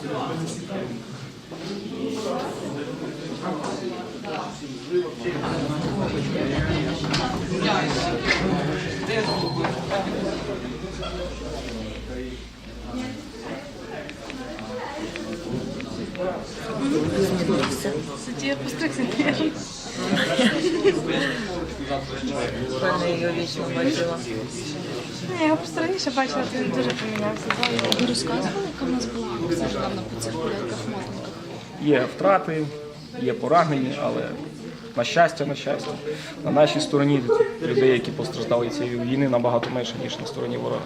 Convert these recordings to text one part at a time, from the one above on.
Дякую постригся. Я постригся. Пане його вічно бачила. Я його просто раніше бачила, він дуже помінявся. Ви розказували, яка в нас була акція там на по цих гуляйках, мотинках? Є втрати, є поранені, але на щастя, на щастя, на нашій стороні людей, які постраждали цієї війни, набагато менше, ніж на стороні ворога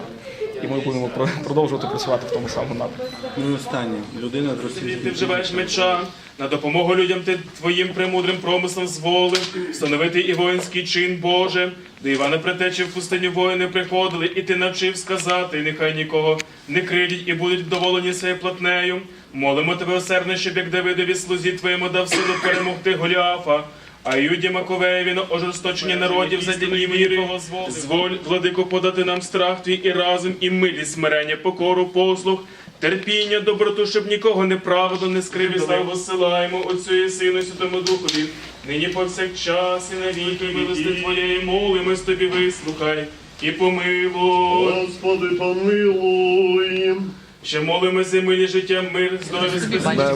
і ми будемо продовжувати працювати в тому самому напрямку. Ну останнє людина зросійської. Ти вживаєш меча на допомогу людям. Ти твоїм премудрим промислом зволив встановити і воїнський чин Боже. До Івана Претечі в пустині воїни приходили, і ти навчив сказати, нехай нікого не крилять, і будуть вдоволені своєю платнею. Молимо тебе, осерне, щоб як Давидові слузі твоєму дав силу перемогти Голіафа. А Юді Маковеєві на ожесточення народів задяні міри, зволь, владико, подати нам страх твій і разом, і милість смирення, покору, послуг, терпіння, доброту, щоб нікого неправду не скриві. Славу силаємо Отцю і Сину, Святому Духові, нині повсякчас, і навіки милости Твоєї молимось тобі вислухай і помилуй. Господи, помилуй. Ще молимося, милі життя, мир, здоров'я, спасіння.